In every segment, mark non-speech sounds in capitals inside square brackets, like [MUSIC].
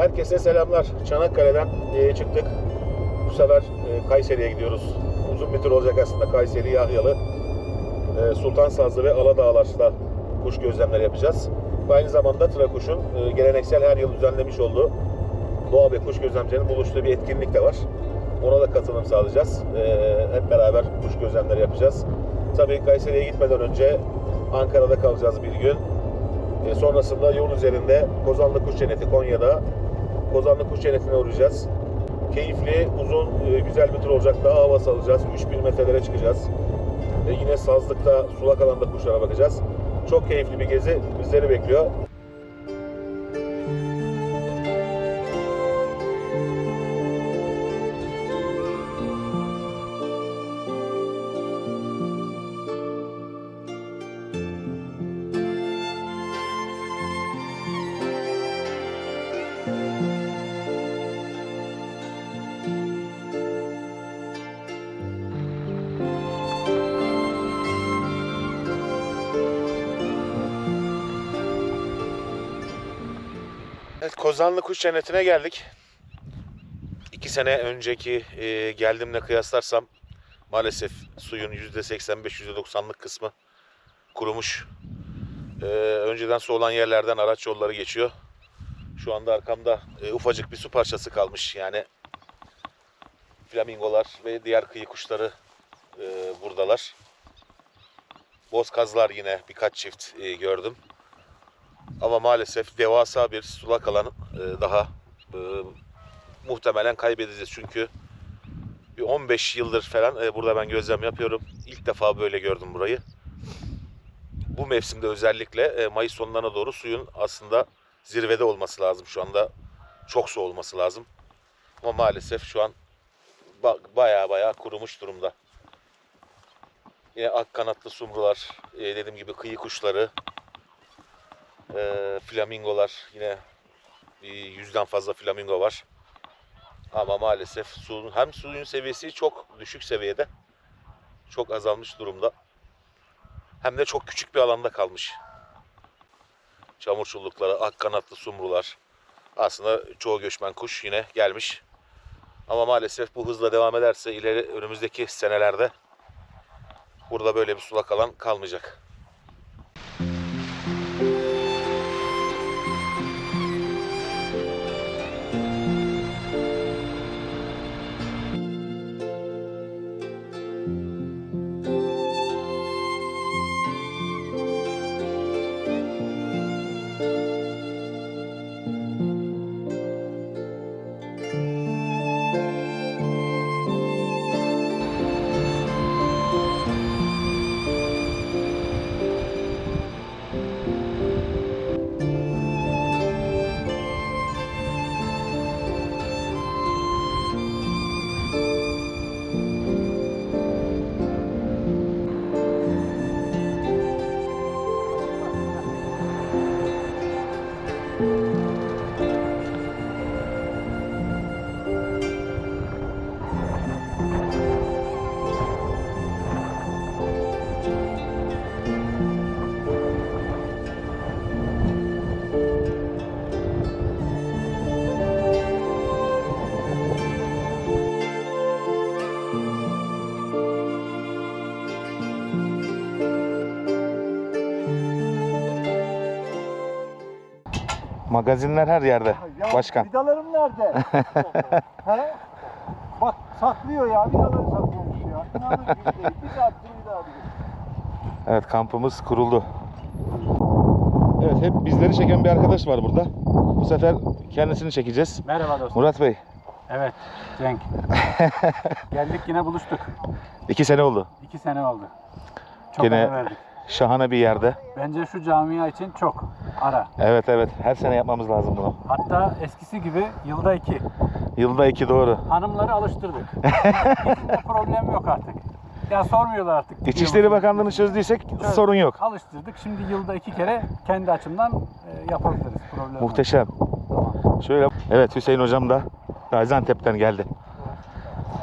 Herkese selamlar. Çanakkale'den e, çıktık. Bu sefer e, Kayseri'ye gidiyoruz. Uzun bir tur olacak aslında. Kayseri, Yahyalı, e, Sultan Sazlı ve Aladağlar'da kuş gözlemleri yapacağız. Aynı zamanda Trakuş'un geleneksel her yıl düzenlemiş olduğu doğa ve kuş gözlemcilerinin buluştuğu bir etkinlik de var. Ona da katılım sağlayacağız. Hep beraber kuş gözlemleri yapacağız. Tabii Kayseri'ye gitmeden önce Ankara'da kalacağız bir gün. E, sonrasında yol üzerinde Kozanlı Kuş Cenneti Konya'da Kozanlı Kuş Cenneti'ne uğrayacağız. Keyifli, uzun, e, güzel bir tur olacak. Daha havası alacağız. 3000 metrelere çıkacağız. E, yine sazlıkta, sulak alanda kuşlara bakacağız. Çok keyifli bir gezi bizleri bekliyor. Evet, Kozanlı Kuş Cenneti'ne geldik. İki sene önceki e, geldiğimle kıyaslarsam maalesef suyun %85-%90'lık kısmı kurumuş. E, önceden su olan yerlerden araç yolları geçiyor. Şu anda arkamda e, ufacık bir su parçası kalmış. Yani flamingolar ve diğer kıyı kuşları e, buradalar. Bozkazlar yine birkaç çift e, gördüm. Ama maalesef devasa bir sulak alan e, daha e, muhtemelen kaybedeceğiz. Çünkü bir 15 yıldır falan e, burada ben gözlem yapıyorum. İlk defa böyle gördüm burayı. Bu mevsimde özellikle e, Mayıs sonlarına doğru suyun aslında zirvede olması lazım. Şu anda çok su olması lazım. Ama maalesef şu an ba- baya baya kurumuş durumda. Yine ak kanatlı sumrular, e, dediğim gibi kıyı kuşları, e, flamingolar yine yüzden fazla flamingo var. Ama maalesef suyun, hem suyun seviyesi çok düşük seviyede. Çok azalmış durumda. Hem de çok küçük bir alanda kalmış. Çamur çullukları, ak kanatlı sumrular. Aslında çoğu göçmen kuş yine gelmiş. Ama maalesef bu hızla devam ederse ileri önümüzdeki senelerde burada böyle bir sulak alan kalmayacak. Magazinler her yerde. Ya Başkan. Vidalarım nerede? [LAUGHS] He? Bak saklıyor ya vidaları saklıyormuş ya. İnanılır gibi değil. Bir saattir vida arıyor. Evet kampımız kuruldu. Evet hep bizleri çeken bir arkadaş var burada. Bu sefer kendisini çekeceğiz. Merhaba dostum. Murat Bey Evet Cenk. [LAUGHS] Geldik yine buluştuk. iki sene oldu. İki sene oldu. Çok ara verdik. Şahane bir yerde. Bence şu camia için çok ara. Evet evet her sene yapmamız lazım bunu. Hatta eskisi gibi yılda iki. Yılda iki doğru. Hanımları alıştırdık. [LAUGHS] İçinde problem yok artık. Ya sormuyorlar artık. İçişleri Bakanlığı'nı çözdüysek Çözdük, sorun yok. Alıştırdık. Şimdi yılda iki kere kendi açımdan e, yapabiliriz. Problem. Muhteşem. Tamam. Şöyle. Evet Hüseyin hocam da Gaziantep'ten geldi.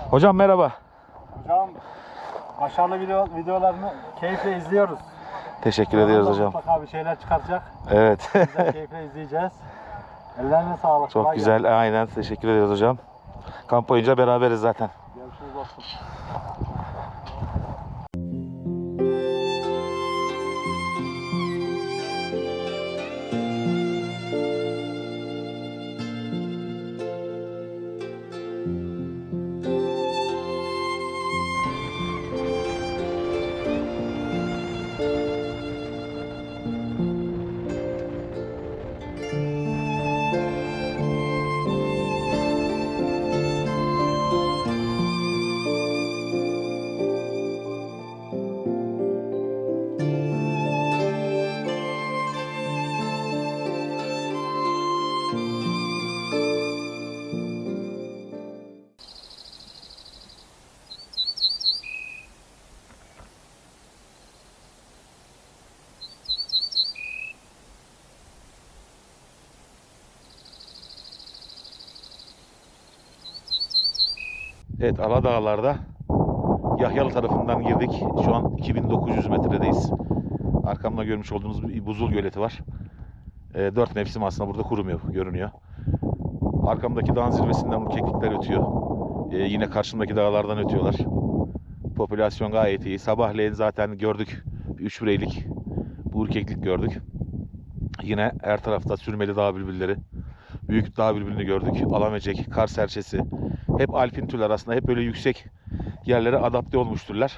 Hocam merhaba. Hocam başarılı video, videolarını keyifle izliyoruz. Teşekkür ediyoruz hocam. Mutlaka bir şeyler çıkaracak. Evet. Güzel keyifle izleyeceğiz. [LAUGHS] Ellerine sağlık. Çok kolay güzel. Aynen. Teşekkür ederiz hocam. Kamp boyunca beraberiz zaten. gelsin. Görüşürüz dostum. Evet Aladağlar'da Yahyalı tarafından girdik. Şu an 2900 metredeyiz. Arkamda görmüş olduğunuz bir buzul göleti var. E, dört mevsim aslında burada kurumuyor, görünüyor. Arkamdaki dağın zirvesinden keklikler ötüyor. E, yine karşımdaki dağlardan ötüyorlar. Popülasyon gayet iyi. Sabahleyin zaten gördük 3 bireylik bu keklik gördük. Yine her tarafta sürmeli dağ bülbülleri. Büyük dağ bülbülünü gördük. Alamecek, kar serçesi. Hep alpin türler aslında. Hep böyle yüksek yerlere adapte olmuş türler.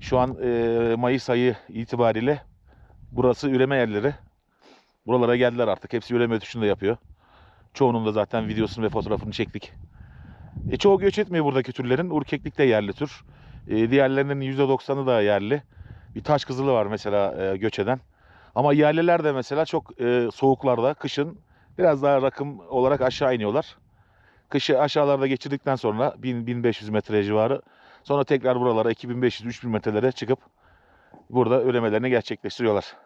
Şu an e, Mayıs ayı itibariyle burası üreme yerleri. Buralara geldiler artık. Hepsi üreme ötüşünü de yapıyor. Çoğunun da zaten videosunu ve fotoğrafını çektik. E, çoğu göç etmiyor buradaki türlerin. Urkeklik de yerli tür. E, diğerlerinin %90'ı da yerli. Bir taş kızılı var mesela e, göç eden. Ama yerliler de mesela çok e, soğuklarda, kışın biraz daha rakım olarak aşağı iniyorlar. Kışı aşağılarda geçirdikten sonra 1000-1500 metre civarı sonra tekrar buralara 2500-3000 metrelere çıkıp burada üremelerini gerçekleştiriyorlar.